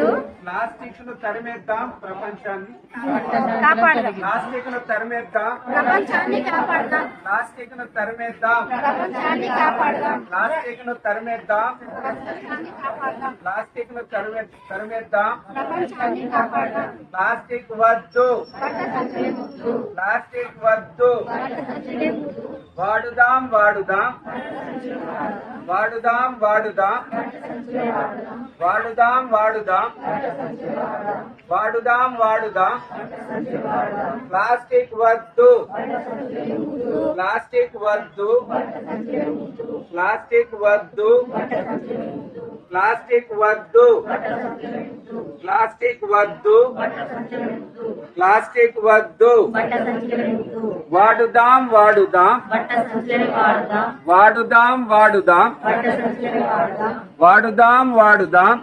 వద్దు ప్లాస్టిక్ను తరిమేద్దాం ప్రపంచాన్ని. కాపాడదాం. ప్లాస్టిక్ను తరిమేద్దాం. ప్రపంచాన్ని కాపాడదాం. ప్లాస్టిక్ను తరిమేద్దాం. ప్రపంచాన్ని కాపాడదాం. ప్లాస్టిక్ను తరిమేద్దాం. ప్రపంచాన్ని కాపాడదాం. ప్లాస్టిక్ను తరిమే తరిమేద్దాం. ప్రపంచాన్ని కాపాడదాం. ప్లాస్టిక్ వద్దు. ప్లాస్టిక్ వద్దు. వాడుదాం వాడుదాం. వాడుదాం వాడుదాం. వాడుదాం వాడుదాం. వాడుదాం వాడుదాం. ప్లాస్టిక్ వద్దు. ప్లాస్టిక్ వద్దు. ప్లాస్టిక్ వద్దు. ప్లాస్టిక్ వద్దు. ప్లాస్టిక్ వద్దు. ప్లాస్టిక్ వద్దు. వాడుదాం వాడుదాం. వాడదాం వాడుదాం. వాడుదాం వాడదాం.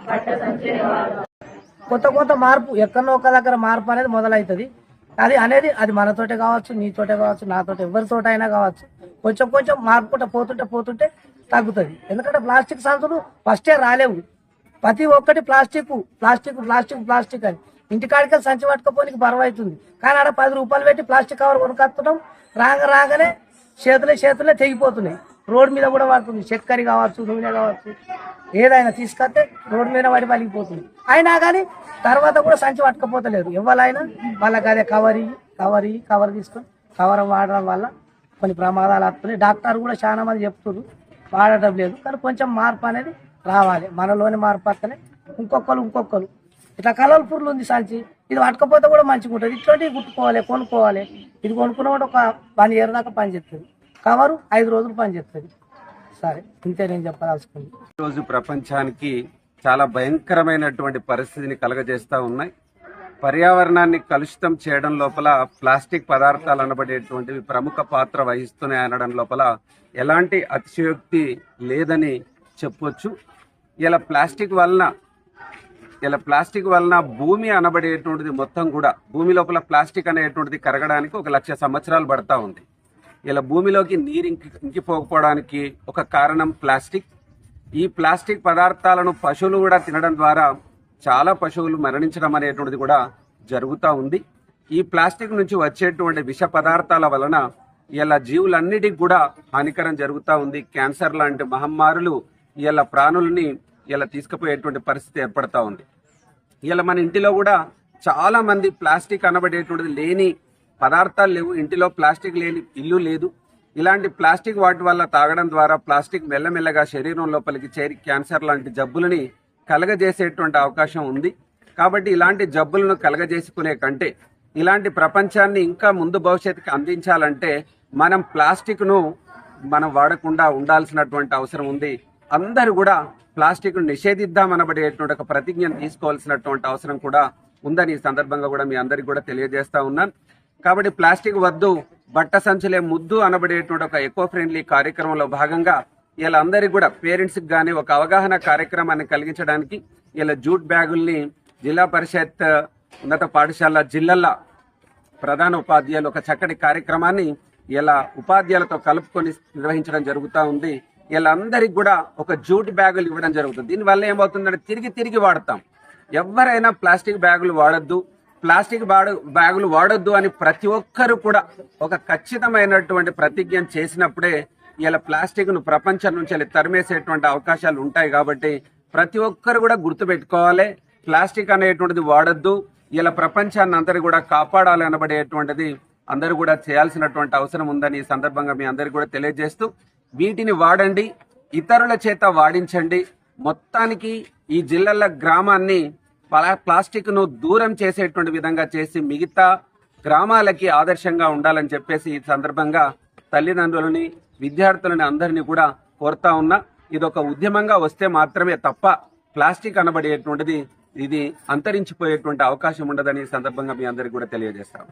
కొత్త కొత్త మార్పు ఎక్కడో ఒక దగ్గర మార్పు అనేది మొదలవుతుంది అది అనేది అది మనతోటే కావచ్చు నీతోటే కావచ్చు నాతోటి ఎవరితోట అయినా కావచ్చు. కొంచెం కొంచెం మార్పుకుంటే పోతుంటే పోతుంటే తగ్గుతుంది. ఎందుకంటే ప్లాస్టిక్ సంచులు ఫస్టే రాలేవు. ప్రతి ఒక్కటి ప్లాస్టిక్ ప్లాస్టిక్ ప్లాస్టిక్ ప్లాస్టిక్ అని. ఇంటికాడికి సంచి పట్టుకపోనికి బరువు అవుతుంది. కానీ ఆడ పది రూపాయలు పెట్టి ప్లాస్టిక్ కవర్ కొనుకొస్తున్నాం రాగ రాగానే చేతులే చేతులే తెగిపోతున్నాయి. రోడ్డు మీద కూడా పడుతుంది చక్కెర కావచ్చు నూనె కావచ్చు ఏదైనా తీసుకొస్తే రోడ్డు మీద పడి పలిగిపోతుంది అయినా కానీ తర్వాత కూడా సంచి పట్టుకపోతలేరు ఎవరైనా వాళ్ళకి అదే కవర్ కవర్ ఇయ్యి కవర్ తీసుకొని కవర్ వాడడం వల్ల కొన్ని ప్రమాదాలు వస్తున్నాయి. డాక్టర్ కూడా చాలా మంది చెప్తున్నారు. వాడటం లేదు. కానీ కొంచెం మార్పు అనేది రావాలి. మనలోని మార్పు వస్తేనే ఇంకొకరు ఇంకొకరు ఇట్లా కలర్ఫుల్ ఉంది సంచి. ఇది పట్టుకపోతే కూడా మంచిగా ఉంటుంది. ఇట్లాంటివి కుట్టుకోవాలి కొనుక్కోవాలి. ఇది కొనుక్కున్న కూడా ఒక పని ఇయర్ దాకా పనిచేస్తుంది కవరు ఐదు రోజులు పనిచేస్తుంది సరే ఇంతే నేను చెప్పదలుచుకుంది. రోజు ప్రపంచానికి చాలా భయంకరమైనటువంటి పరిస్థితిని కలగజేస్తూ ఉన్నాయి. పర్యావరణాన్ని కలుషితం చేయడం లోపల ప్లాస్టిక్ పదార్థాలు అనబడేటువంటివి ప్రముఖ పాత్ర వహిస్తున్నాయి అనడం లోపల ఎలాంటి అతిశయోక్తి లేదని చెప్పొచ్చు. ఇలా ప్లాస్టిక్ వలన ఇలా ప్లాస్టిక్ వలన భూమి అనబడేటువంటిది మొత్తం కూడా భూమి లోపల ప్లాస్టిక్ అనేటువంటిది కరగడానికి ఒక లక్ష సంవత్సరాలు పడతా ఉంది. ఇలా భూమిలోకి నీరు ఇంకి ఇంకిపోకపోవడానికి ఒక కారణం ప్లాస్టిక్. ఈ ప్లాస్టిక్ పదార్థాలను పశువులు కూడా తినడం ద్వారా చాలా పశువులు మరణించడం అనేటువంటిది కూడా జరుగుతూ ఉంది. ఈ ప్లాస్టిక్ నుంచి వచ్చేటువంటి విష పదార్థాల వలన ఇలా జీవులన్నిటికి కూడా హానికరం జరుగుతూ ఉంది. క్యాన్సర్ లాంటి మహమ్మారులు ఇలా ప్రాణుల్ని ఇలా తీసుకుపోయేటువంటి పరిస్థితి ఏర్పడతా ఉంది. ఇలా మన ఇంటిలో కూడా చాలా మంది ప్లాస్టిక్ అనబడేటువంటిది లేని పదార్థాలు లేవు. ఇంటిలో ప్లాస్టిక్ లేని ఇల్లు లేదు. ఇలాంటి ప్లాస్టిక్ వాటి వల్ల తాగడం ద్వారా ప్లాస్టిక్ మెల్లమెల్లగా శరీరం లోపలికి చేరి క్యాన్సర్ లాంటి జబ్బులని కలగజేసేటువంటి అవకాశం ఉంది. కాబట్టి ఇలాంటి జబ్బులను కలగజేసుకునే కంటే ఇలాంటి ప్రపంచాన్ని ఇంకా ముందు భవిష్యత్తుకి అందించాలంటే మనం ప్లాస్టిక్ను మనం వాడకుండా ఉండాల్సినటువంటి అవసరం ఉంది. అందరూ కూడా ప్లాస్టిక్ నిషేధిద్దామనబడేటువంటి ఒక ప్రతిజ్ఞను తీసుకోవాల్సినటువంటి అవసరం కూడా ఉందని ఈ సందర్భంగా కూడా మీ అందరికి కూడా తెలియజేస్తా ఉన్నాను. కాబట్టి ప్లాస్టిక్ వద్దు బట్ట సంచులే ముద్దు అనబడేటువంటి ఒక ఎకో ఫ్రెండ్లీ కార్యక్రమంలో భాగంగా వీళ్ళందరికీ కూడా పేరెంట్స్కి కానీ ఒక అవగాహన కార్యక్రమాన్ని కలిగించడానికి వీళ్ళ జూట్ బ్యాగుల్ని జిల్లా పరిషత్ ఉన్నత పాఠశాల జిల్లాల ప్రధాన ఉపాధ్యాయులు ఒక చక్కటి కార్యక్రమాన్ని ఇలా ఉపాధ్యాయులతో కలుపుకొని నిర్వహించడం జరుగుతూ ఉంది. వీళ్ళందరికి కూడా ఒక జూట్ బ్యాగులు ఇవ్వడం జరుగుతుంది. దీనివల్ల ఏమవుతుందంటే తిరిగి తిరిగి వాడతాం. ఎవరైనా ప్లాస్టిక్ బ్యాగులు వాడొద్దు. ప్లాస్టిక్ బ్యాగులు వాడొద్దు అని ప్రతి ఒక్కరు కూడా ఒక ఖచ్చితమైనటువంటి ప్రతిజ్ఞ చేసినప్పుడే ఇలా ప్లాస్టిక్ను ప్రపంచం నుంచి ఇలా తరిమేసేటువంటి అవకాశాలు ఉంటాయి కాబట్టి ప్రతి ఒక్కరు కూడా గుర్తుపెట్టుకోవాలి. ప్లాస్టిక్ అనేటువంటిది వాడద్దు. ఇలా ప్రపంచాన్ని అందరూ కూడా కాపాడాలి అనబడేటువంటిది అందరూ కూడా చేయాల్సినటువంటి అవసరం ఉందని ఈ సందర్భంగా మీ అందరికీ కూడా తెలియజేస్తూ వీటిని వాడండి ఇతరుల చేత వాడించండి. మొత్తానికి ఈ జిల్లాల గ్రామాన్ని ప్లా- ప్లాస్టిక్ను దూరం చేసేటువంటి విధంగా చేసి మిగతా గ్రామాలకి ఆదర్శంగా ఉండాలని చెప్పేసి ఈ సందర్భంగా తల్లిదండ్రులని విద్యార్థులని అందరినీ కూడా కోరుతా ఉన్నా ఇది ఒక ఉద్యమంగా వస్తే మాత్రమే తప్ప ప్లాస్టిక్ అనబడేటువంటిది ఇది అంతరించిపోయేటువంటి అవకాశం ఉండదని ఈ సందర్భంగా మీ అందరికీ కూడా తెలియజేస్తాము